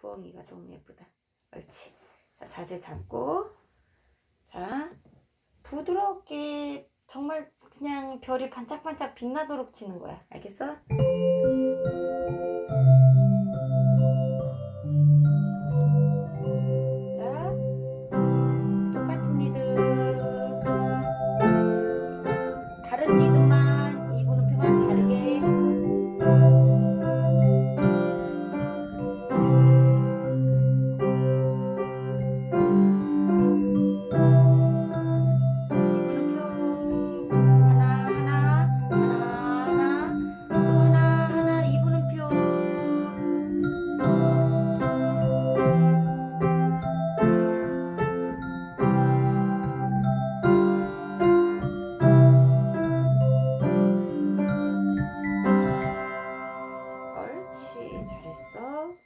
부엉이가 너무 예쁘다. 옳지. 자, 자세 잡고. 자, 부드럽게 정말 그냥 별이 반짝반짝 빛나도록 치는 거야. 알겠어? 잘했어.